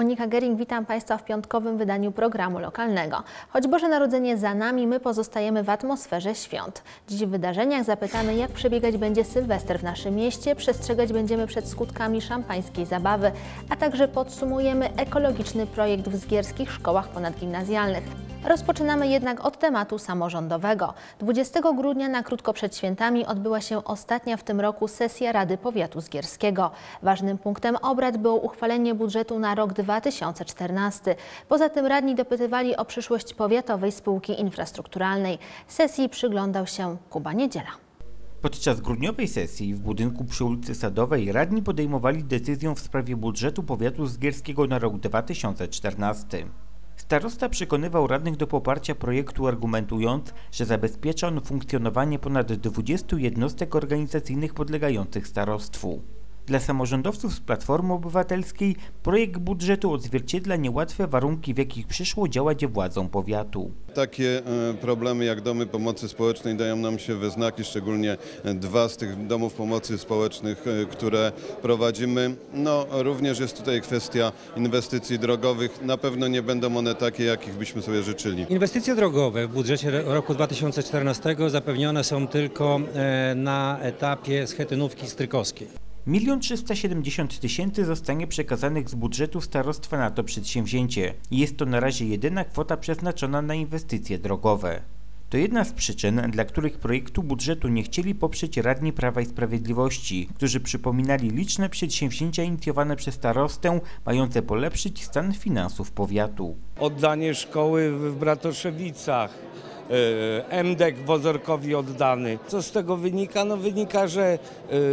Monika Gering, witam Państwa w piątkowym wydaniu programu lokalnego. Choć Boże Narodzenie za nami, my pozostajemy w atmosferze świąt. Dziś w wydarzeniach zapytamy, jak przebiegać będzie Sylwester w naszym mieście, przestrzegać będziemy przed skutkami szampańskiej zabawy, a także podsumujemy ekologiczny projekt w zgierskich szkołach ponadgimnazjalnych. Rozpoczynamy jednak od tematu samorządowego. 20 grudnia na krótko przed świętami odbyła się ostatnia w tym roku sesja Rady Powiatu Zgierskiego. Ważnym punktem obrad było uchwalenie budżetu na rok 2014. Poza tym radni dopytywali o przyszłość powiatowej spółki infrastrukturalnej. Sesji przyglądał się Kuba Niedziela. Podczas grudniowej sesji w budynku przy ulicy Sadowej radni podejmowali decyzję w sprawie budżetu powiatu zgierskiego na rok 2014. Starosta przekonywał radnych do poparcia projektu argumentując, że zabezpiecza on funkcjonowanie ponad 20 jednostek organizacyjnych podlegających starostwu. Dla samorządowców z Platformy Obywatelskiej projekt budżetu odzwierciedla niełatwe warunki, w jakich przyszło działać władzom powiatu. Takie e, problemy jak domy pomocy społecznej dają nam się we znaki, szczególnie dwa z tych domów pomocy społecznych, e, które prowadzimy. No, również jest tutaj kwestia inwestycji drogowych. Na pewno nie będą one takie, jakich byśmy sobie życzyli. Inwestycje drogowe w budżecie roku 2014 zapewnione są tylko e, na etapie schetynówki strykowskiej. Milion 370 tysięcy zostanie przekazanych z budżetu starostwa na to przedsięwzięcie. Jest to na razie jedyna kwota przeznaczona na inwestycje drogowe. To jedna z przyczyn, dla których projektu budżetu nie chcieli poprzeć radni Prawa i Sprawiedliwości, którzy przypominali liczne przedsięwzięcia inicjowane przez starostę, mające polepszyć stan finansów powiatu. Oddanie szkoły w Bratoszewicach, MDEK Wozorkowi oddany. Co z tego wynika? No wynika, że e,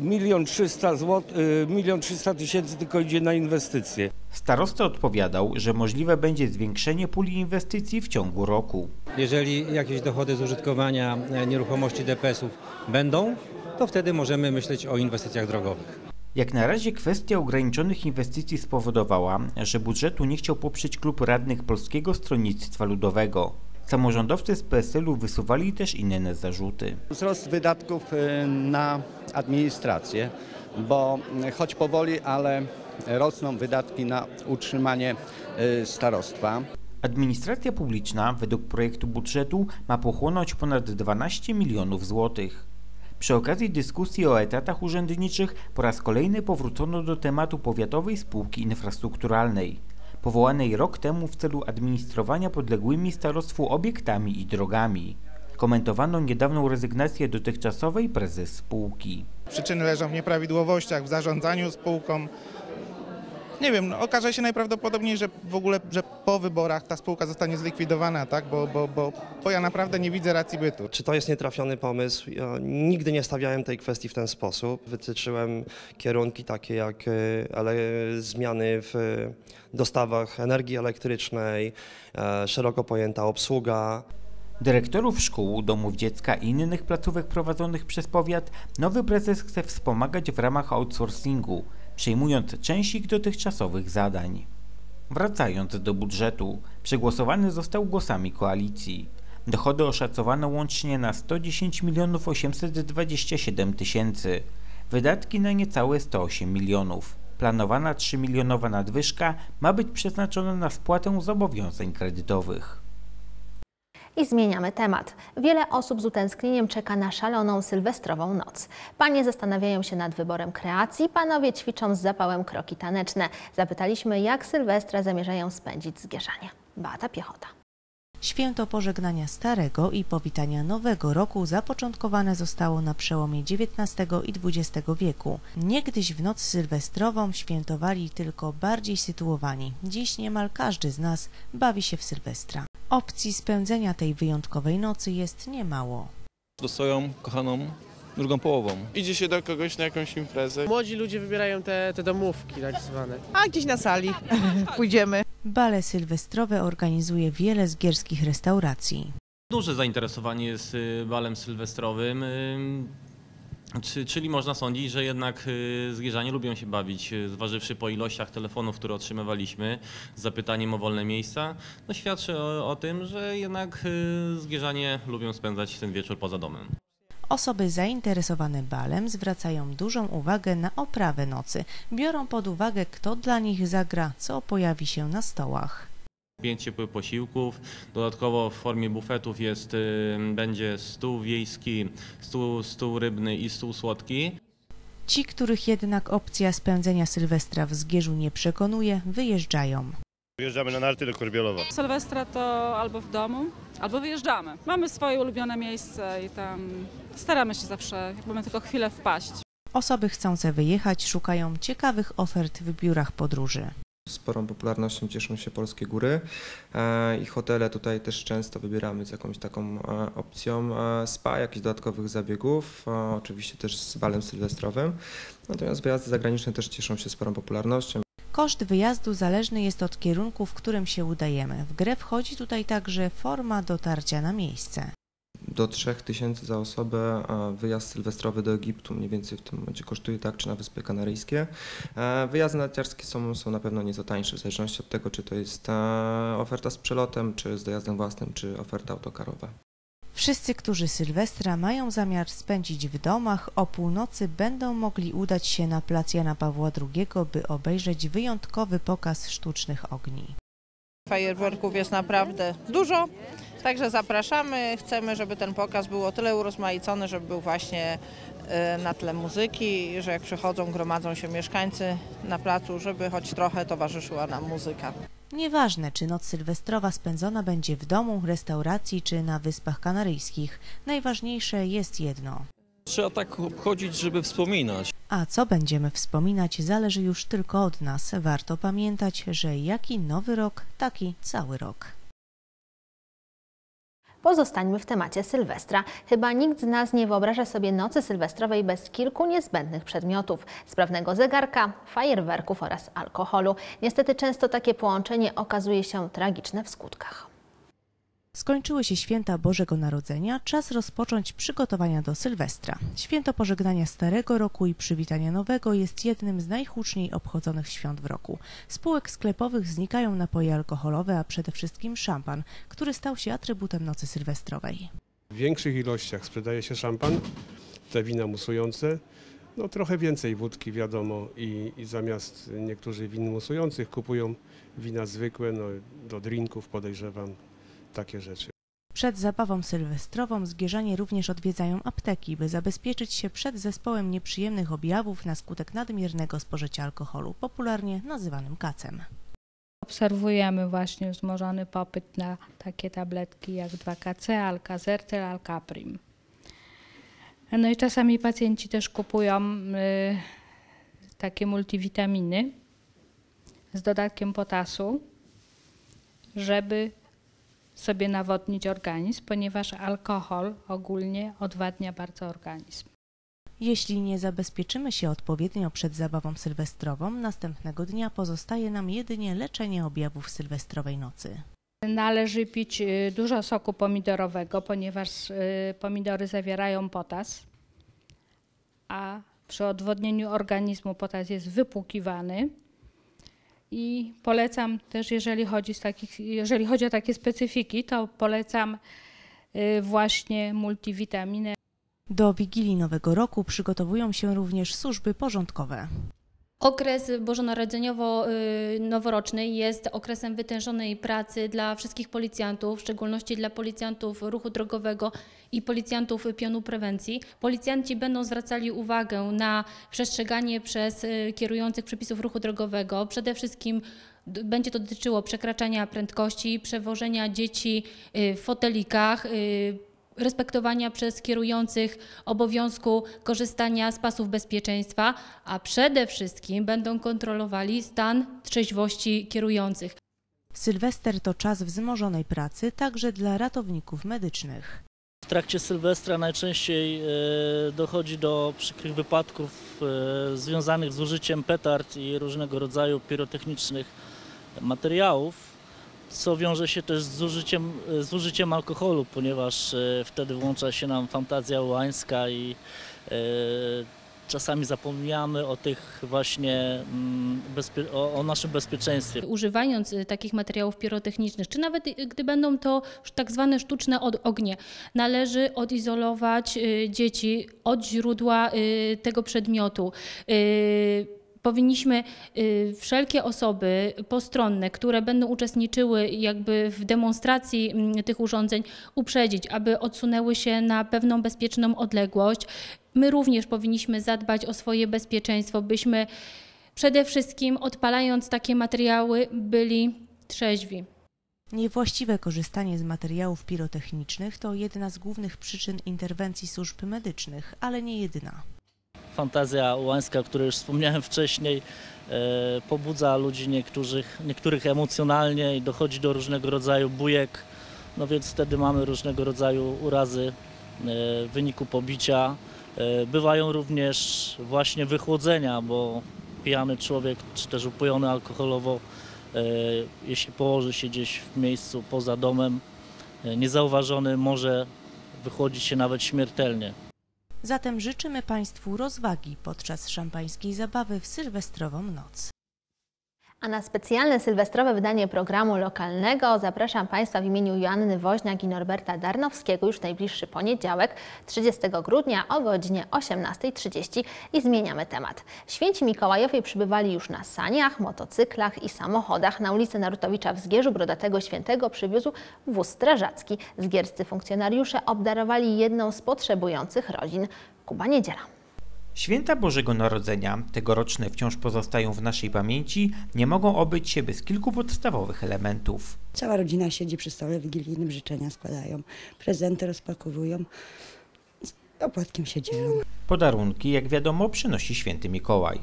milion trzysta zł, e, milion trzysta tysięcy tylko idzie na inwestycje. Starosta odpowiadał, że możliwe będzie zwiększenie puli inwestycji w ciągu roku. Jeżeli jakieś dochody z użytkowania e, nieruchomości DPS-ów będą, to wtedy możemy myśleć o inwestycjach drogowych. Jak na razie kwestia ograniczonych inwestycji spowodowała, że budżetu nie chciał poprzeć klub radnych Polskiego Stronnictwa Ludowego. Samorządowcy z PSL-u wysuwali też inne zarzuty. Wzrost wydatków y, na administrację, bo y, choć powoli, ale rosną wydatki na utrzymanie y, starostwa. Administracja publiczna według projektu budżetu ma pochłonąć ponad 12 milionów złotych. Przy okazji dyskusji o etatach urzędniczych po raz kolejny powrócono do tematu powiatowej spółki infrastrukturalnej, powołanej rok temu w celu administrowania podległymi starostwu obiektami i drogami. Komentowano niedawną rezygnację dotychczasowej prezes spółki. Przyczyny leżą w nieprawidłowościach w zarządzaniu spółką. Nie wiem, no, okaże się najprawdopodobniej, że w ogóle, że po wyborach ta spółka zostanie zlikwidowana, tak? Bo, bo, bo, bo ja naprawdę nie widzę racji bytu. Czy to jest nietrafiony pomysł? Ja nigdy nie stawiałem tej kwestii w ten sposób. Wytyczyłem kierunki takie jak e, ale, zmiany w dostawach energii elektrycznej, e, szeroko pojęta obsługa. Dyrektorów szkół, domów dziecka i innych placówek prowadzonych przez powiat nowy prezes chce wspomagać w ramach outsourcingu, przejmując część ich dotychczasowych zadań. Wracając do budżetu, przegłosowany został głosami koalicji. Dochody oszacowano łącznie na 110 milionów 827 tysięcy, wydatki na niecałe 108 milionów. Planowana 3 milionowa nadwyżka ma być przeznaczona na spłatę zobowiązań kredytowych. I zmieniamy temat. Wiele osób z utęsknieniem czeka na szaloną sylwestrową noc. Panie zastanawiają się nad wyborem kreacji, panowie ćwiczą z zapałem kroki taneczne. Zapytaliśmy, jak Sylwestra zamierzają spędzić zgierzanie. Beata Piechota. Święto pożegnania starego i powitania nowego roku zapoczątkowane zostało na przełomie XIX i XX wieku. Niegdyś w noc sylwestrową świętowali tylko bardziej sytuowani. Dziś niemal każdy z nas bawi się w Sylwestra. Opcji spędzenia tej wyjątkowej nocy jest niemało. do swoją kochaną drugą połową. Idzie się do kogoś na jakąś imprezę. Młodzi ludzie wybierają te, te domówki tak zwane. A gdzieś na sali pójdziemy. Bale sylwestrowe organizuje wiele zgierskich restauracji. Duże zainteresowanie jest y, balem sylwestrowym, y, czy- czyli można sądzić, że jednak y, zgierzanie lubią się bawić, y, zważywszy po ilościach telefonów, które otrzymywaliśmy z zapytaniem o wolne miejsca, no świadczy o, o tym, że jednak y, zgierzanie lubią spędzać ten wieczór poza domem. Osoby zainteresowane balem zwracają dużą uwagę na oprawę nocy. Biorą pod uwagę, kto dla nich zagra, co pojawi się na stołach. Pięć ciepłych posiłków. Dodatkowo w formie bufetów jest, y, będzie stół wiejski, stół, stół rybny i stół słodki. Ci, których jednak opcja spędzenia Sylwestra w Zgierzu nie przekonuje, wyjeżdżają. Wyjeżdżamy na narty do Korbielowa. Sylwestra to albo w domu, albo wyjeżdżamy. Mamy swoje ulubione miejsce i tam staramy się zawsze, jak mamy tylko chwilę wpaść. Osoby chcące wyjechać szukają ciekawych ofert w biurach podróży. Sporą popularnością cieszą się polskie góry e, i hotele tutaj też często wybieramy z jakąś taką e, opcją e, spa, jakichś dodatkowych zabiegów, oczywiście też z balem sylwestrowym. Natomiast wyjazdy zagraniczne też cieszą się sporą popularnością. Koszt wyjazdu zależny jest od kierunku, w którym się udajemy. W grę wchodzi tutaj także forma dotarcia na miejsce. Do 3000 za osobę wyjazd sylwestrowy do Egiptu mniej więcej w tym momencie kosztuje tak, czy na Wyspy Kanaryjskie. Wyjazdy narciarskie są, są na pewno nieco tańsze, w zależności od tego, czy to jest oferta z przelotem, czy z dojazdem własnym, czy oferta autokarowa. Wszyscy, którzy Sylwestra mają zamiar spędzić w domach, o północy będą mogli udać się na plac Jana Pawła II, by obejrzeć wyjątkowy pokaz sztucznych ogni. Fajerwerków jest naprawdę dużo, także zapraszamy. Chcemy, żeby ten pokaz był o tyle urozmaicony, żeby był właśnie e, na tle muzyki, że jak przychodzą, gromadzą się mieszkańcy na placu, żeby choć trochę towarzyszyła nam muzyka. Nieważne, czy noc sylwestrowa spędzona będzie w domu, restauracji czy na Wyspach Kanaryjskich, najważniejsze jest jedno. Trzeba tak obchodzić, żeby wspominać. A co będziemy wspominać zależy już tylko od nas. Warto pamiętać, że jaki nowy rok, taki cały rok. Pozostańmy w temacie Sylwestra. Chyba nikt z nas nie wyobraża sobie nocy sylwestrowej bez kilku niezbędnych przedmiotów. Sprawnego zegarka, fajerwerków oraz alkoholu. Niestety często takie połączenie okazuje się tragiczne w skutkach. Skończyły się święta Bożego Narodzenia, czas rozpocząć przygotowania do Sylwestra. Święto pożegnania Starego Roku i przywitania Nowego jest jednym z najhuczniej obchodzonych świąt w roku. Z półek sklepowych znikają napoje alkoholowe, a przede wszystkim szampan, który stał się atrybutem nocy sylwestrowej. W większych ilościach sprzedaje się szampan, te wina musujące, no trochę więcej wódki wiadomo i, i zamiast niektórzy win musujących kupują wina zwykłe, no do drinków podejrzewam takie rzeczy. Przed zabawą sylwestrową zgierzanie również odwiedzają apteki, by zabezpieczyć się przed zespołem nieprzyjemnych objawów na skutek nadmiernego spożycia alkoholu, popularnie nazywanym kacem. Obserwujemy właśnie wzmożony popyt na takie tabletki jak 2KC, Alkazertel, Alkaprim. No i czasami pacjenci też kupują y, takie multivitaminy z dodatkiem potasu, żeby sobie nawodnić organizm, ponieważ alkohol ogólnie odwadnia bardzo organizm. Jeśli nie zabezpieczymy się odpowiednio przed zabawą sylwestrową, następnego dnia pozostaje nam jedynie leczenie objawów sylwestrowej nocy. Należy pić y, dużo soku pomidorowego, ponieważ y, pomidory zawierają potas, a przy odwodnieniu organizmu potas jest wypłukiwany i polecam też, jeżeli chodzi, takich, jeżeli chodzi o takie specyfiki, to polecam y, właśnie multivitaminę. Do Wigilii Nowego Roku przygotowują się również służby porządkowe. Okres bożonarodzeniowo-noworoczny jest okresem wytężonej pracy dla wszystkich policjantów, w szczególności dla policjantów ruchu drogowego i policjantów pionu prewencji. Policjanci będą zwracali uwagę na przestrzeganie przez y, kierujących przepisów ruchu drogowego. Przede wszystkim będzie to dotyczyło przekraczania prędkości, przewożenia dzieci y, w fotelikach, y, respektowania przez kierujących obowiązku korzystania z pasów bezpieczeństwa, a przede wszystkim będą kontrolowali stan trzeźwości kierujących. Sylwester to czas wzmożonej pracy także dla ratowników medycznych. W trakcie Sylwestra najczęściej e, dochodzi do przykrych wypadków e, związanych z użyciem petard i różnego rodzaju pirotechnicznych materiałów co wiąże się też z użyciem, z użyciem alkoholu, ponieważ e, wtedy włącza się nam fantazja łańska i e, czasami zapominamy o tych właśnie, mm, o, o naszym bezpieczeństwie. Używając y, takich materiałów pirotechnicznych, czy nawet gdy będą to tak zwane sztuczne ognie, należy odizolować dzieci od źródła tego przedmiotu. Powinniśmy y, wszelkie osoby postronne, które będą uczestniczyły jakby w demonstracji mm, tych urządzeń, uprzedzić, aby odsunęły się na pewną bezpieczną odległość. My również powinniśmy zadbać o swoje bezpieczeństwo, byśmy przede wszystkim odpalając takie materiały byli trzeźwi. Niewłaściwe korzystanie z materiałów pirotechnicznych to jedna z głównych przyczyn interwencji służb medycznych, ale nie jedyna. Fantazja łańska, o której już wspomniałem wcześniej, e, pobudza ludzi niektórych, niektórych emocjonalnie i dochodzi do różnego rodzaju bujek, no więc wtedy mamy różnego rodzaju urazy e, w wyniku pobicia. E, Bywają również właśnie wychłodzenia, bo pijany człowiek, czy też upojony alkoholowo, jeśli położy się gdzieś w miejscu poza domem, niezauważony może wychłodzić się nawet śmiertelnie. Zatem życzymy Państwu rozwagi podczas szampańskiej zabawy w sylwestrową noc. A na specjalne sylwestrowe wydanie programu lokalnego zapraszam Państwa w imieniu Joanny Woźniak i Norberta Darnowskiego już najbliższy poniedziałek, 30 grudnia o godzinie 18.30 i zmieniamy temat. Święci Mikołajowie przybywali już na saniach, motocyklach i samochodach. Na ulicy Narutowicza w Zgierzu Brodatego Świętego przywiózł wóz strażacki. Zgierscy funkcjonariusze obdarowali jedną z potrzebujących rodzin. Kuba Niedziela. Święta Bożego Narodzenia, tegoroczne wciąż pozostają w naszej pamięci, nie mogą obyć się bez kilku podstawowych elementów. Cała rodzina siedzi przy stole wigilijnym, życzenia składają, prezenty rozpakowują, z opłatkiem się dzielą. Podarunki, jak wiadomo, przynosi święty Mikołaj.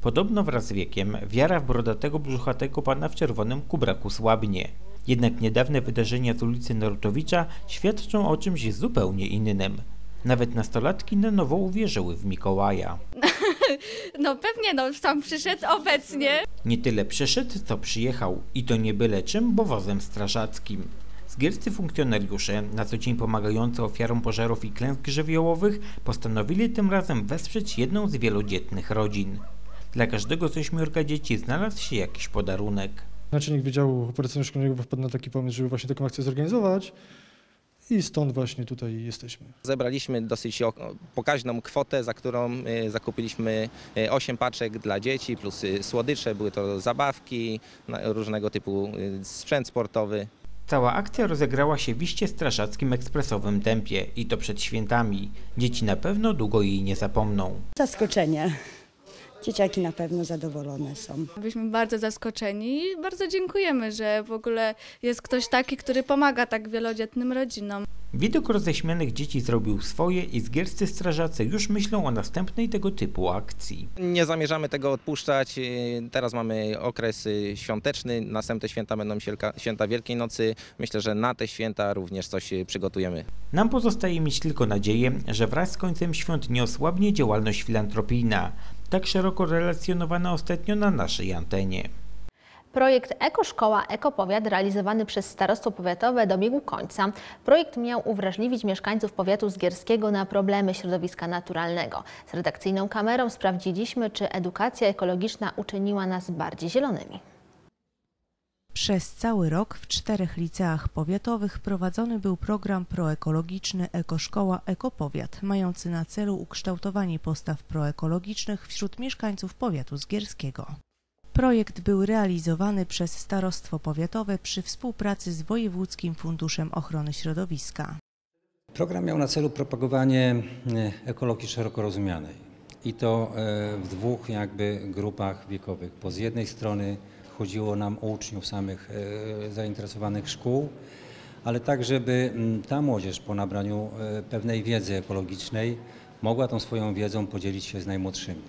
Podobno wraz z wiekiem wiara w brodatego brzuchatego pana w czerwonym kubraku słabnie. Jednak niedawne wydarzenia z ulicy Narutowicza świadczą o czymś zupełnie innym. Nawet nastolatki na nowo uwierzyły w Mikołaja. No pewnie, no sam przyszedł obecnie. Nie tyle przyszedł, co przyjechał. I to nie byle czym, bo wozem strażackim. Zgierscy funkcjonariusze, na co dzień pomagający ofiarom pożarów i klęsk żywiołowych, postanowili tym razem wesprzeć jedną z wielodzietnych rodzin. Dla każdego z ośmiorga dzieci znalazł się jakiś podarunek. Naczelnik Wydziału Operacyjno-Szkolnego wpadł na taki pomysł, żeby właśnie taką akcję zorganizować i stąd właśnie tutaj jesteśmy. Zebraliśmy dosyć pokaźną kwotę, za którą y, zakupiliśmy 8 paczek dla dzieci, plus y, słodycze, były to zabawki, różnego typu sprzęt sportowy. Cała akcja rozegrała się w iście strażackim ekspresowym tempie i to przed świętami. Dzieci na pewno długo jej nie zapomną. Zaskoczenie. Dzieciaki na pewno zadowolone są. Byliśmy bardzo zaskoczeni i bardzo dziękujemy, że w ogóle jest ktoś taki, który pomaga tak wielodzietnym rodzinom. Widok roześmianych dzieci zrobił swoje i zgierscy strażacy już myślą o następnej tego typu akcji. Nie zamierzamy tego odpuszczać. y, Teraz mamy okres y, świąteczny, następne święta będą święta Wielkiej Nocy. Myślę, że na te święta również coś y, przygotujemy. Nam pozostaje mieć tylko nadzieję, że wraz z końcem świąt nie osłabnie działalność filantropijna, tak szeroko relacjonowana ostatnio na naszej antenie. Projekt Ekoszkoła Ekopowiat realizowany przez Starostwo Powiatowe dobiegł końca. Projekt miał uwrażliwić mieszkańców powiatu zgierskiego na problemy środowiska naturalnego. Z redakcyjną kamerą sprawdziliśmy, czy edukacja ekologiczna uczyniła nas bardziej zielonymi. Przez cały rok w czterech liceach powiatowych prowadzony był program proekologiczny Ekoszkoła Ekopowiat, mający na celu ukształtowanie postaw proekologicznych wśród mieszkańców powiatu zgierskiego. Projekt był realizowany przez Starostwo Powiatowe przy współpracy z Wojewódzkim Funduszem Ochrony Środowiska. Program miał na celu propagowanie e, ekologii szeroko rozumianej i to e, w dwóch jakby grupach wiekowych, bo z jednej strony chodziło nam o uczniów samych e, zainteresowanych szkół, ale tak, żeby mm, ta młodzież po nabraniu e, pewnej wiedzy ekologicznej mogła tą swoją wiedzą podzielić się z najmłodszymi.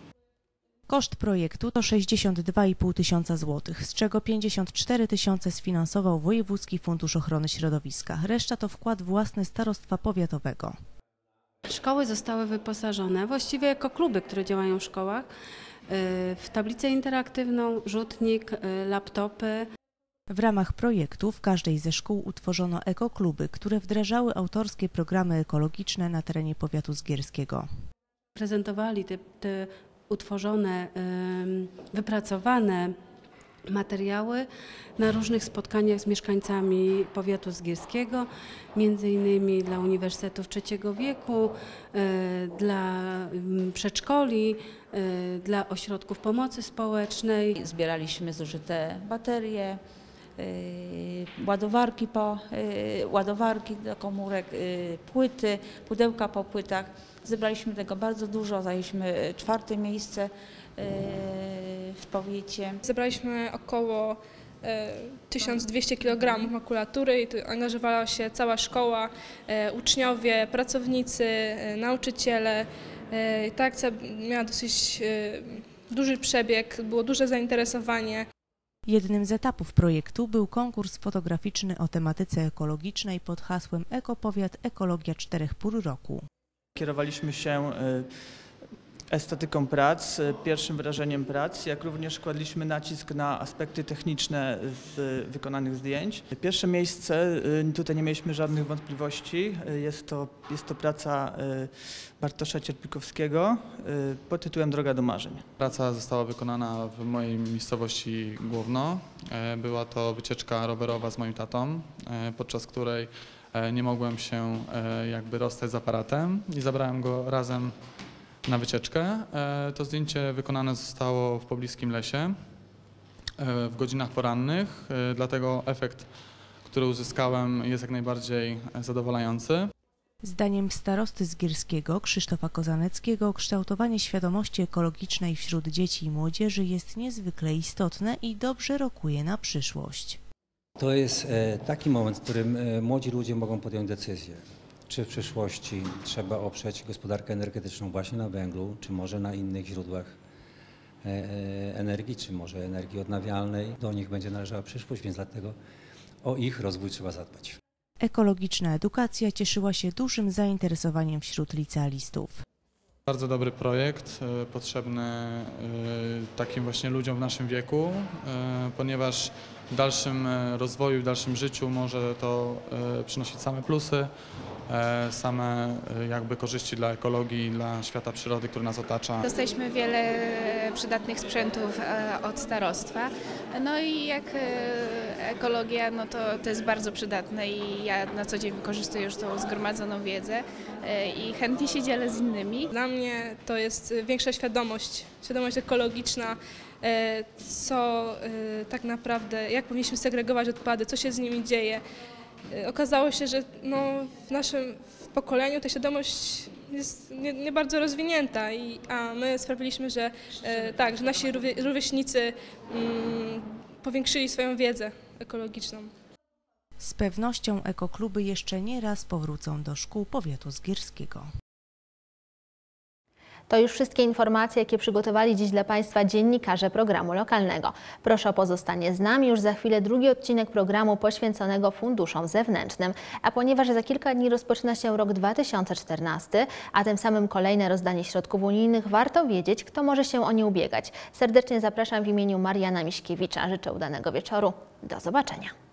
Koszt projektu to 62,5 tysiąca złotych, z czego 54 tysiące sfinansował Wojewódzki Fundusz Ochrony Środowiska. Reszta to wkład własny Starostwa Powiatowego. Szkoły zostały wyposażone, właściwie jako kluby, które działają w szkołach, w tablicę interaktywną, rzutnik, y, laptopy. W ramach projektu w każdej ze szkół utworzono ekokluby, które wdrażały autorskie programy ekologiczne na terenie powiatu zgierskiego. prezentowali te, te utworzone, wypracowane materiały na różnych spotkaniach z mieszkańcami powiatu zgierskiego, między innymi dla Uniwersytetów Trzeciego Wieku, dla przedszkoli, dla ośrodków pomocy społecznej. Zbieraliśmy zużyte baterie, ładowarki, po, ładowarki do komórek, płyty, pudełka po płytach. Zebraliśmy tego bardzo dużo, zajęliśmy czwarte miejsce w powiecie. Zebraliśmy około 1200 kg makulatury i tu angażowała się cała szkoła, uczniowie, pracownicy, nauczyciele. Ta akcja miała dosyć duży przebieg, było duże zainteresowanie. Jednym z etapów projektu był konkurs fotograficzny o tematyce ekologicznej pod hasłem Ekopowiat Ekologia czterech pór roku. Kierowaliśmy się estetyką prac, pierwszym wrażeniem prac, jak również kładliśmy nacisk na aspekty techniczne z wykonanych zdjęć. Pierwsze miejsce, tutaj nie mieliśmy żadnych wątpliwości, jest to, jest to praca Bartosza Cierpikowskiego pod tytułem Droga do marzeń. Praca została wykonana w mojej miejscowości Główno. Była to wycieczka rowerowa z moim tatą, podczas której nie mogłem się jakby rozstać z aparatem i zabrałem go razem na wycieczkę. To zdjęcie wykonane zostało w pobliskim lesie w godzinach porannych, dlatego efekt, który uzyskałem jest jak najbardziej zadowalający. Zdaniem starosty Zgierskiego Krzysztofa Kozaneckiego kształtowanie świadomości ekologicznej wśród dzieci i młodzieży jest niezwykle istotne i dobrze rokuje na przyszłość. To jest taki moment, w którym młodzi ludzie mogą podjąć decyzję czy w przyszłości trzeba oprzeć gospodarkę energetyczną właśnie na węglu, czy może na innych źródłach energii, czy może energii odnawialnej. Do nich będzie należała przyszłość, więc dlatego o ich rozwój trzeba zadbać. Ekologiczna edukacja cieszyła się dużym zainteresowaniem wśród licealistów. Bardzo dobry projekt, potrzebny takim właśnie ludziom w naszym wieku, ponieważ w dalszym rozwoju, w dalszym życiu może to przynosić same plusy, same jakby korzyści dla ekologii, dla świata przyrody, który nas otacza. Dostaliśmy wiele przydatnych sprzętów od starostwa. No i jak ekologia, no to, to jest bardzo przydatne i ja na co dzień wykorzystuję już tą zgromadzoną wiedzę i chętnie się dzielę z innymi. Dla mnie to jest większa świadomość, świadomość ekologiczna, co tak naprawdę, jak powinniśmy segregować odpady, co się z nimi dzieje. Okazało się, że no, w naszym pokoleniu ta świadomość jest nie, nie bardzo rozwinięta, i, a my sprawiliśmy, że e, tak, że nasi rówie, rówieśnicy mm, powiększyli swoją wiedzę ekologiczną. Z pewnością ekokluby jeszcze nie raz powrócą do szkół powiatu zgierskiego. To już wszystkie informacje, jakie przygotowali dziś dla Państwa dziennikarze programu lokalnego. Proszę o pozostanie z nami. Już za chwilę drugi odcinek programu poświęconego funduszom zewnętrznym. A ponieważ za kilka dni rozpoczyna się rok 2014, a tym samym kolejne rozdanie środków unijnych, warto wiedzieć, kto może się o nie ubiegać. Serdecznie zapraszam w imieniu Mariana Miśkiewicza. Życzę udanego wieczoru. Do zobaczenia.